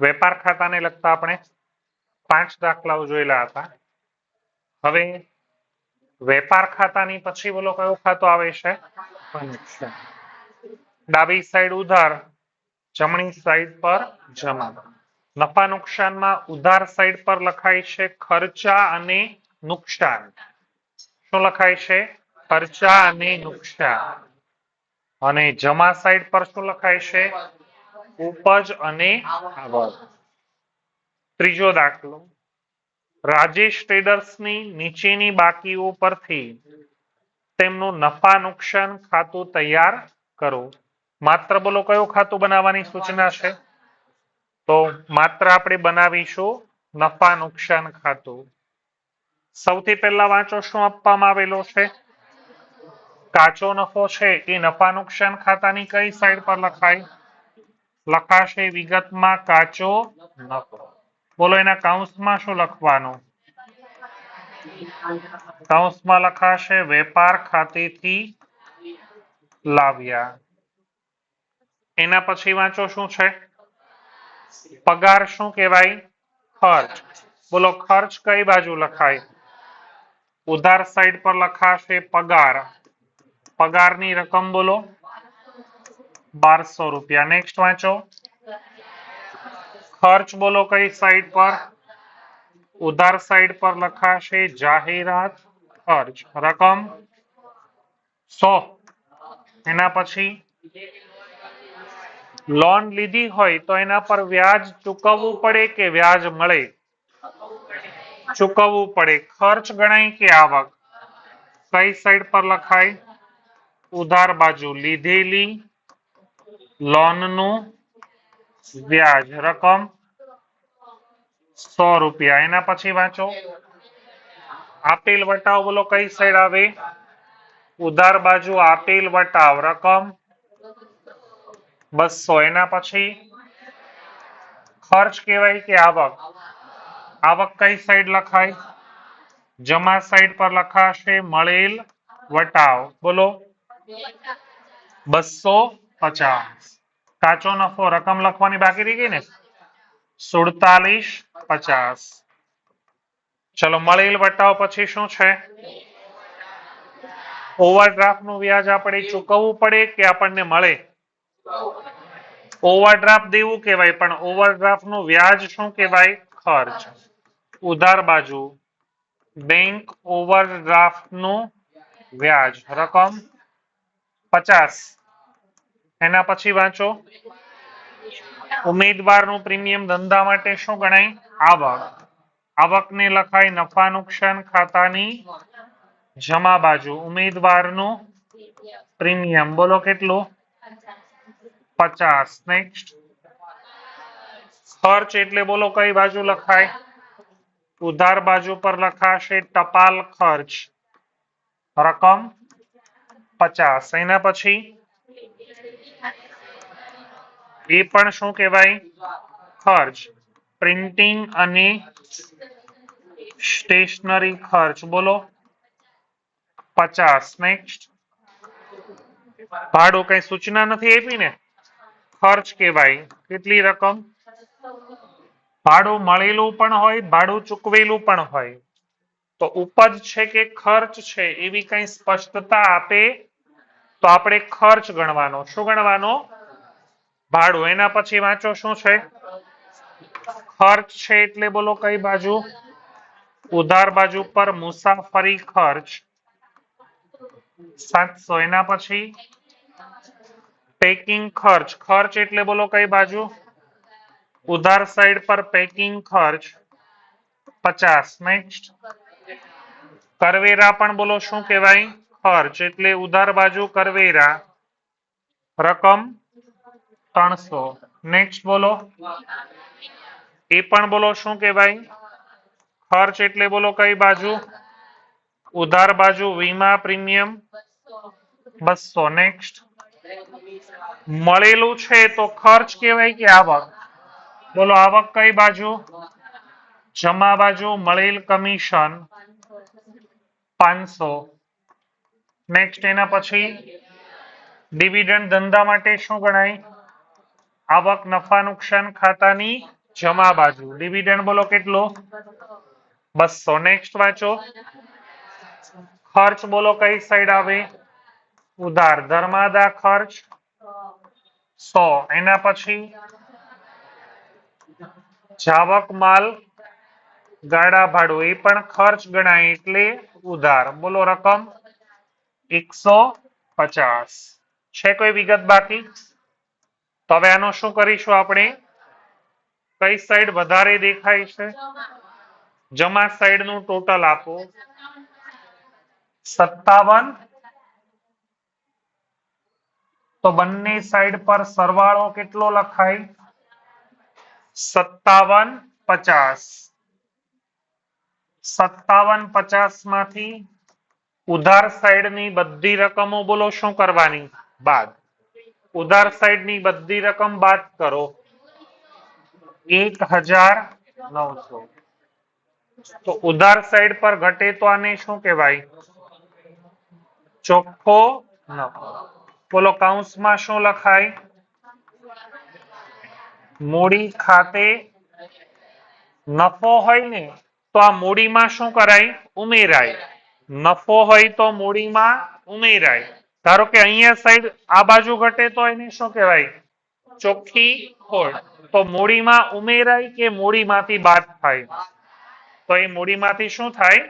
વેપાર ખાતાને લગતા આપણે પાંચ દાખલાઓ જોયેલા હતા. હવે વેપાર ખાતાની પછી બોલો કયો ખાતો આવે છે? ડાબી સાઈડ ઉધાર, જમણી સાઈડ પર જમા. નફા નુકસાનમાં ઉધાર સાઈડ પર લખાય છે ખર્ચા અને નુકસાન. શું લખાય છે? ખર્ચા અને નુકસાન. અને જમા સાઈડ પર શું લખાય છે? ઉપજ અને આવક ત્રીજો દાખલો. રાજેશ ટ્રેડર્સની નીચેની બાકીઓ પરથી તેમનું નફા નુકસાન ખાતું તૈયાર કરો. માત્ર બોલો કયું ખાતું બનાવવાની સૂચના છે? તો માત્ર આપણે બનાવીશું નફા નુકસાન ખાતું. સૌથી પહેલા વાંચો શું આપવામાં આવેલો છે? કાચો નફો છે એ નફા નુકસાન ખાતાની કઈ સાઈડ પર લખાય? લખાશે, વિગતમાં કાચો નફો બોલો, એના કૌંસમાં શું લખવાનું? કૌંસમાં લખાશે, વેપાર ખાતેથી લાવ્યા. એના પછી વાંચો શું છે? પગાર શું કહેવાય? ખર્ચ. બોલો, ખર્ચ કઈ બાજુ લખાય? ઉધાર સાઈડ પર લખાશે, પગાર. પગારની રકમ બોલો. બારસો રૂપિયા. નેક્સ્ટ વાંચો. ખર્ચ બોલો કઈ સાઈડ પર? ઉધાર સાઈડ પર લખાશે જાહેરાત ખર્ચ. રકમ સો. એના પછી? લોન લીધી હોય તો એના પર વ્યાજ ચૂકવવું પડે કે વ્યાજ મળે? ચૂકવવું પડે. ખર્ચ ગણાય કે આવક? કઈ સાઈડ પર લખાય? ઉધાર બાજુ. લીધેલી લોનનું વ્યાજ રકમ સો રૂપિયા. એના પછી વાંચો. આપેલ વટાવ બોલો કઈ સાઈડ આવે? ઉધાર બાજુ આપેલ વટાવ રકમ બસો. એના પછી ખર્ચ કહેવાય કે આવક. આવક કઈ સાઈડ લખાય? જમા સાઈડ પર લખાશે મળેલ વટાવ. બોલો. બસો પચાસ. કાચો નફો રકમ લખવાની બાકી રહી ગઈ ને? સુડતાલીસ પચાસ. ચલો મળેલ વટાવ પછી શું છે? ઓવરડ્રાફ્ટનું વ્યાજ આપણે ચૂકવવું પડે કે આપણને મળે? ઓવરડ્રાફ્ટ દેવું કહેવાય, પણ ઓવરડ્રાફ્ટનું વ્યાજ શું કહેવાય? ખર્ચ. ઉધાર બાજુ. બેંક ઓવરડ્રાફ્ટનું વ્યાજ. રકમ પચાસ. એના પછી વાંચો. ઉમેદવારનું પ્રીમિયમ ધંધા માટે શું ગણાય? આવક. આવકને લખાય નફા નુકસાન ખાતાની જમા બાજુ. ઉમેદવારનું પ્રીમિયમ. બોલો કેટલું? પચાસ. નેક્સ્ટ ખર્ચ એટલે બોલો કઈ બાજુ લખાય? ઉધાર બાજુ પર લખાશે ટપાલ ખર્ચ. રકમ પચાસ. એના પછી એ પણ શું કહેવાય? ખર્ચ. પ્રિન્ટિંગ અને સ્ટેશનરી ખર્ચ. બોલો. પચાસ. નેક્સ્ટ ભાડું કઈ સૂચના નથી આપી ને? ખર્ચ કહેવાય. કેટલી રકમ? ભાડું મળેલું પણ હોય, ભાડું ચૂકવેલું પણ હોય. તો ઉપજ છે કે ખર્ચ છે એવી કઈ સ્પષ્ટતા આપે? તો આપણે ખર્ચ ગણવાનો. શું ગણવાનો? ભાડું એના પછી વાંચો શું છે? ખર્ચ છે એટલે બોલો કઈ બાજુ? ઉધાર બાજુ પર મુસાફરી ખર્ચ. સાતસો એના પછી? પેકિંગ ખર્ચ. ખર્ચ એટલે બોલો કઈ બાજુ? ઉધાર સાઈડ પર પેકિંગ ખર્ચ. પચાસ. નેક્સ્ટ કરવેરા પણ બોલો શું કહેવાય? ખર્ચ. એટલે ઉધાર બાજુ કરવેરા. રકમ. ત્રણસો. નેક્સ્ટ બોલો. એ પણ બોલો શું કહેવાય? ખર્ચ એટલે બોલો કઈ બાજુ? ઉધાર બાજુ, વીમા પ્રીમિયમ. બસો. નેક્સ્ટ મળેલું છે તો ખર્ચ કહેવાય કે આવક. બોલો, આવક કઈ બાજુ? જમા બાજુ મળેલ કમિશન પાંચસો. નેક્સ્ટ એના પછી ડિવિડન્ડ ધંધા માટે શું ગણાય? આવક, નફા, નુકસાન ખાતાની જમા બાજુ. ડિવિડન્ડ બોલો કેટલો? બસો નેક્સ્ટ વાંચો. ખર્ચ બોલો કઈ સાઈડ આવે? ઉધાર. ધર્માદા ખર્ચ સો. એના પછી જાવક માલ ગાડા ભાડું. એ પણ ખર્ચ ગણાય એટલે ઉધાર. બોલો રકમ એકસો પચાસ. છે કોઈ વિગત બાકી? તો હવે આનો શું કરીશું આપણે? કઈ સાઈડ વધારે દેખાય છે? જમા સાઈડનું ટોટલ આપો. સત્તાવન. તો બંને સાઈડ પર સરવાળો કેટલો લખાય? સત્તાવન પચાસ. સત્તાવન પચાસમાંથી ઉધાર સાઈડની બધી રકમો બોલો શું કરવાની? બાદ. ઉધાર સાઈડની બધી રકમ બાદ કરો. એક હજાર નવસો. તો ઉધાર સાઈડ પર ઘટે તો આને શું કહેવાય? ચોખ્ખો નફો. બોલો, કૌંસમાં શું લખાય? મૂડી ખાતે નફો હોય ને, તો આ મૂડીમાં શું કરાય? ઉમેરાય. નફો હોય તો મૂડીમાં ઉમેરાય. ધારો કે અહીંયા સાઈડ આ બાજુ ઘટે તો એને શું કહેવાય? ચોખ્ખી ખોટ તો મૂડીમાં ઉમેરાય કે મૂડીમાંથી બાદ થાય? તો એ મૂડીમાંથી શું થાય?